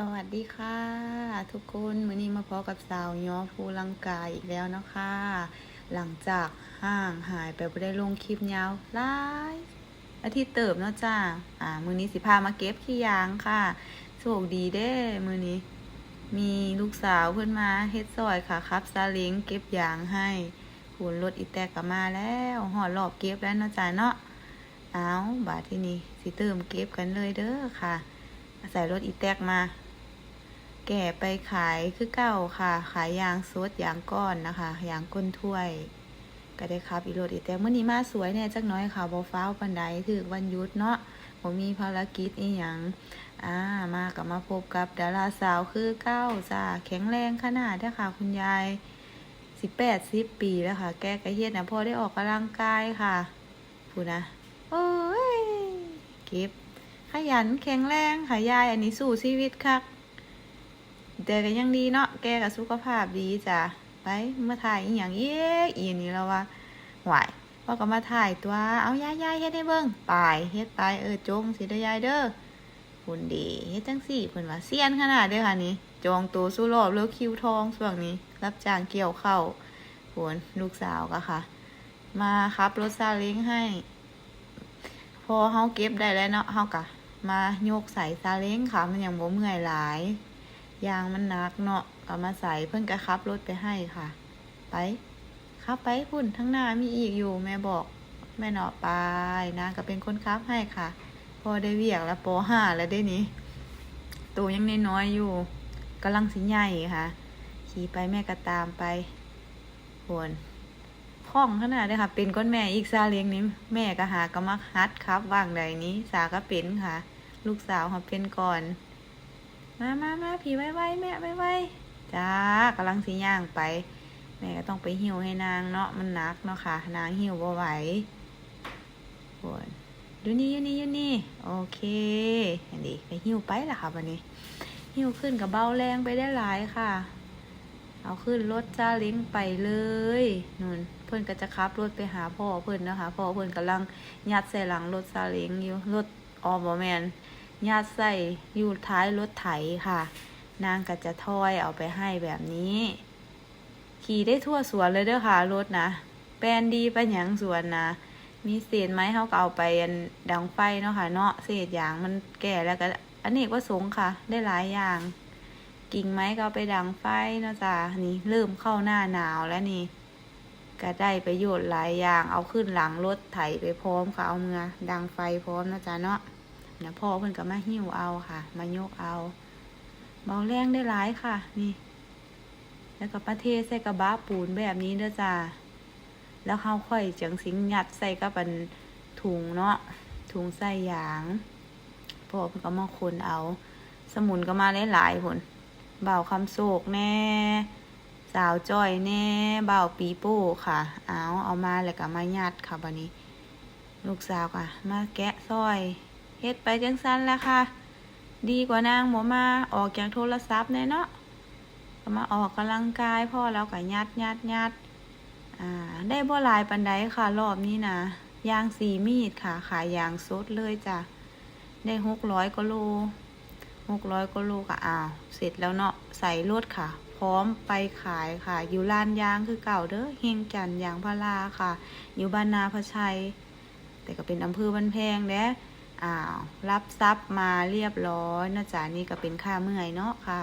สวัสดีค่ะ ทุกคนมื้อนี้มาพบกับสาวย้อภูลังกาอีกแล้วนะคะ หลังจากห่างหายไปไม่ได้ลงคลิปยาวหลายอาทิตย์เติบเนาะจ้าอ่ามื้อนี้สิพามาเก็บขี้ยางค่ะโชคดีเด้มื้อนี้ มีลูกสาวเพิ่อนมาเฮ็ดซอยค่ะครับซาเล้งเก็บยางให้ขุนรถอีแตกกมาแล้วหอดรอบเก็บแล้วเนาะจ้าเนาะเอาบาดที่นี่สิเติมเก็บกันเลยเด้อค่ะใส่รถอีแตกมา แก่ไปขายคือเก่าค่ะ ขายยางสดยางก้อนนะคะยางก้นถ้วย ก็ได้ครับอีโรถอีแตกเมื่อนี้มาสวยแน่จักน้อยค่ะบอฟ้าวปันไดถือวันยุดเนาะผมมีภารกิจอีหยังอ่ามากับมาพบกับดาราสาวคือเก้าจ้าแข็งแรงขนาดเด้ค่ะ คุณยายสิบแปดสิบปีแล้วค่ะ แกกระเฮ็ดนะพอได้ออกกำลังกายค่ะพูนะโอ้ยเก็บขยันแข็งแรงค่ะยายอันนี้สู้ชีวิตคัก แต่ก็ยังดีเนาะแกกับสุขภาพดีจ้ะไปมาถ่ายอีหยังเอ๊ะอีนี้แล้วว่าหวายพ่อก็มาถ่ายตัวเอายายยายเฮ็ดให้เบิ่งไปเฮ็ดไปเออจงสิเด้อยายเด้อคุณดีเฮ็ดจังสี่เพิ่นว่าเซียนขนาดเด้อค่ะนี่จองตัวสู้รอบแล้วคิวทองช่วงนี้ รับจ้างเกี่ยวเข้าวผนลูกสาวก็ค่ะ มาครับรถซาเล้งให้ พอเฮาเก็บได้แล้วเนาะเฮากะมาโยกใส่ซาเล้งค่ะ มันยังบ่เมื่อยหลาย ยางมันหนักเนาะเอามาใส่เพิ่นก็ขับรถไปให้ค่ะ ไปขับไปพุ่นทั้งหน้ามีอีกอยู่แม่บอก แม่เนาะไปนางก็เป็นคนขับให้ค่ะ พอได้เวียกแล้วปห้าแล้วได้นี้ตัวยังน้อยๆอยู่กำลังสิใหญ่ค่ะ ขี่ไปแม่ก็ตามไปพวนคล่องขนาดเลยค่ะ เป็นก้นแม่อีกซาเลี้ยงนี้ แม่ก็หากระมักฮัดครับว่างใดนี้ สาก็เป็นค่ะ ลูกสาวเขาเป็นก่อน มามามาผีไว้ไว้แม่ไว้ไว้จ้ากำลังสิย่างไป แม่ก็ต้องไปหิวให้นางเนาะมันหนักเนาะค่ะ นางหิวบ่ไหวปวดดูนี่ยู่นี่ยู่นี่โอเคอันนี้ไปหิวไปละค่ะวันนี้หิวขึ้นกับเบาแรงไปได้หลายค่ะ เอาขึ้นรถจ้าเล้งไปเลยนู่นเพื่อนก็จะขับรถไปหาพ่อเพื่อนนะคะพ่อเพื่อนกำลังยัดใส่หลังรถซาเล้งอยู่รถออมบอแมน ยัดใส่อยู่ท้ายรถไถค่ะ นางก็จะถอยเอาไปให้แบบนี้ ขี่ได้ทั่วสวนเลยเด้อค่ะรถนะแปลนดีไปหยังสวนนะมีเศษไม้เขาก็เอาไปดังไฟเนาะค่ะ เนาะเศษอย่างมันแก่แล้วก็อันนี้ก็สงค์ค่ะ ได้หลายอย่าง กิ่งไม้ก็เอาไปดังไฟเนาะจ้ะนี่เริ่มเข้าหน้าหนาวแล้วนี่ก็ได้ประโยชน์หลายอย่าง เอาขึ้นหลังรถไถไปพร้อมค่ะ เอาเมือดังไฟพร้อมนะจ๊ะเนาะ นะพ่อเพิ่นก็มาหิ้วเอาค่ะ มายกเอาเบาแรงได้หลายค่ะ นี่ แล้วก็ประเทศใส่กระบะปูนแบบนี้เด้อจ้าแล้วเขาค่อยจังสิงยัดใส่กับอันถุงเนาะถุงใส่ยางพ่อเพิ่นก็มาคนเอา สมุนก็มาหลายๆผลเบาคำโศกแน่สาวจ้อยแน่เบาปีโป้ค่ะ เอาเอามาแล้วก็มายัดค่ะบันนี้ ลูกสาวค่ะ มาแกะซอย เฮ็ดไปจังสั้นแล้วค่ะ ดีกว่านางหมอมาออกจากโทรศัพท์แน่เนาะก็มาออกกำลังกายพ่อแล้วก็ยัดยัดยัดอ่า ได้บ่หลายปันไดค่ะ รอบนี้นะยางสีมีดค่ะ ขายยางสดเลยจ้ะ ได้หกร้อยกโลหกร้อยก็ลูกอะอ้าว เสร็จแล้วเนาะ ใส่รถค่ะ พร้อมไปขายค่ะ อยู่ลานยางคือเก่าเด้อ เฮงจันยางพาราค่ะ อยู่บ้านนาพระชัย แต่ก็เป็นอำเภอบ้านแพงเด้ อ้าว รับทรัพย์มาเรียบร้อยนะจ๊ะนี่ก็เป็นค่าเมื่อยเนาะค่ะ